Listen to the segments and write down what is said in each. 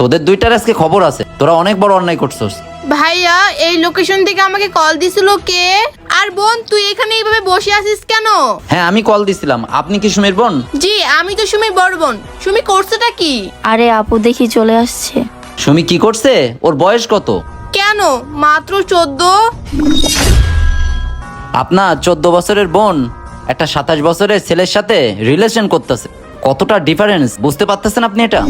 তোদের দুইটার আজকে খবর আছে। তোরা অনেক বড় অন্যায় করছস। ভাইয়া এই লোকেশন থেকে আমাকে কল দিছিল কে? আর বোন তুই এখানে এইভাবে বসে আছিস কেন? হ্যাঁ আমি কল দিছিলাম। আপনি কি সুমির বোন? জি আমি তো সুমির বড় বোন। সুমি করছেটা কি? আরে আপু দেখি চলে আসছে। সুমি কি করছে? ওর বয়স কত? কেন? মাত্র চোদ্দ? আপনার চোদ্দ বছরের বোন একটা সাতাশ বছরের ছেলের সাথে রিলেশন করতেছে। কতটা ডিফারেন্স বুঝতে পারতেছেন আপনি এটা?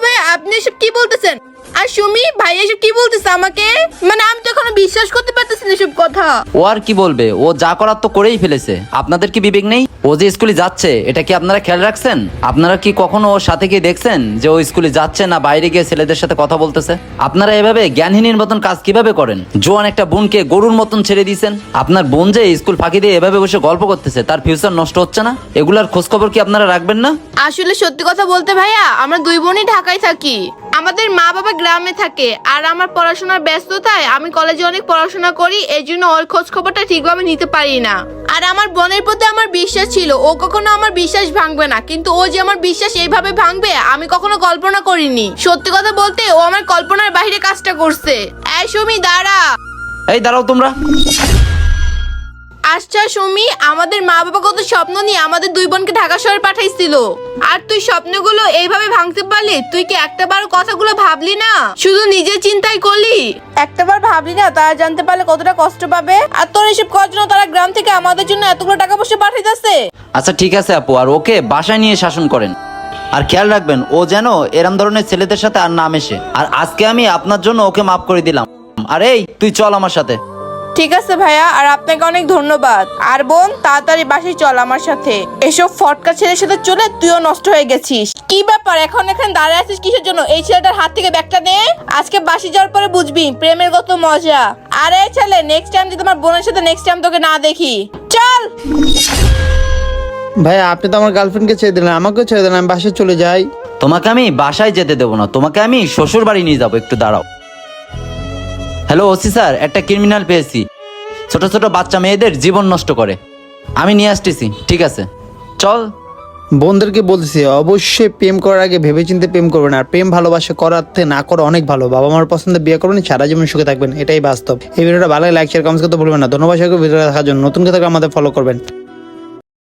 ভাই আপনি এসব কি বলতেছেন? আর সুমি ভাই এসব কি বলতেছে আমাকে? মানে আমি তো এখনও বিশ্বাস করতে পারতেছি না কথা। ও আর কি বলবে? ও যা করার তো করেই ফেলেছে। আপনাদের কি বিবেক নেই? ও যে স্কুলে যাচ্ছে এটা কি আপনারা খেয়াল রাখছেন? আপনারা কি কখনো ওর সাথে গিয়ে দেখছেন যে ও স্কুলে যাচ্ছে না বাইরে গিয়ে ছেলেদের সাথে কথা বলতেছে? আপনারা এভাবে জ্ঞানহীনের মতন কাজ কীভাবে করেন? জোয়ান একটা বোনকে গরুর মতন ছেড়ে দিয়েছেন। আপনার বোন যে স্কুল ফাঁকি দিয়ে এভাবে বসে গল্প করতেছে তার ফিউচার নষ্ট হচ্ছে না? এগুলার খোঁজ খবর কি আপনারা রাখবেন না? আসলে সত্যি কথা বলতে ভাইয়া আমরা দুই বোনই ঢাকায় থাকি। আমাদের মা বাবা গ্রামে থাকে আর আমার পড়াশোনার ব্যস্ততায় আমি কলেজে অনেক পড়াশোনা করি এই জন্য ওর খোঁজ খবরটা ঠিকভাবে নিতে পারি না। আর আমার বোনের প্রতি আমার বিশ্বাস ছিল, ও কখনো আমার বিশ্বাস ভাঙবে না, কিন্তু ও যে আমার বিশ্বাস এইভাবে ভাঙবে, আমি কখনো কল্পনা করিনি। সত্যি কথা বলতে, ও আমার কল্পনার বাইরে কাজটা করছে। এই সুমি, দাঁড়া। এই দাঁড়াও তোমরা। আচ্ছা সুমি আমাদের মা বাবা কত স্বপ্ন নিয়ে আমাদের দুই বোনকে ঢাকা শহরে পাঠাইছিল। আর তুই স্বপ্নগুলো এইভাবে ভাঙতে পারলি তুই কি একটাবার কথাগুলো ভাবলি না? শুধু নিজের চিন্তাই করলি? একটাবার ভাবলি না তারা জানতে পারলে কতটা কষ্ট পাবে? আর তোর এসব করার জন্য তারা গ্রাম থেকে আমাদের জন্য এতগুলো টাকা পয়সা পাঠাইতেছে। আচ্ছা ঠিক আছে আপু আর ওকে বাসায় নিয়ে শাসন করেন। আর খেয়াল রাখবেন ও যেন এরম ধরনের ছেলেদের সাথে আর না মেশে। আর আজকে আমি আপনার জন্য ওকে মাফ করে দিলাম। আর এই তুই চল আমার সাথে। ঠিক আছে ভাইয়া আর আপনাকে অনেক ধন্যবাদ। আর বোন তাড়াতাড়ি বাসায় চল আমার সাথে। এসব ফটকা ছেলের সাথে চলে তুইও নষ্ট হয়ে গেছিস। কি ব্যাপার এখন এখানে দাঁড়িয়ে আছিস কিসের জন্য? এই ছেলেটার হাত থেকে ব্যাগটা নে। আজকে বাসি যাওয়ার পরে বুঝবি প্রেমের কত মজা। আর এই ছেলে নেক্সট টাইম যদি তোমার বোনের সাথে নেক্সট টাইম তোকে না দেখি চল। ভাই আপনি তো আমার গার্লফ্রেন্ডকে ছেড়ে দিলেন আমাকেও ছেড়ে দিলেন আমি বাসায় চলে যাই। তোমাকে আমি বাসায় যেতে দেবো না তোমাকে আমি শ্বশুর বাড়ি নিয়ে যাব একটু দাঁড়াও। হ্যালো ওসি স্যার, একটা ক্রিমিনাল পেয়েছি। ছোট ছোট বাচ্চা মেয়েদের জীবন নষ্ট করে। আমি নিয়ে আসতেছি, ঠিক আছে। চল। বোনদেরকে বলছি, অবশ্যই প্রেম করার আগে ভেবেচিন্তে প্রেম করবেন আর প্রেম ভালোবাসা করাতে না করা অনেক ভালো। বাবা মার পছন্দে বিয়ে করবেন, সারা জীবন সুখে থাকবেন, এটাই বাস্তব। এই ভিডিওটা ভালো লাইক শেয়ার কমেন্টস করতে ভুলবেন না। ধন্যবাদ সবাইকে ভিডিও দেখার জন্য। নতুন কথা আমাদের ফলো করবেন।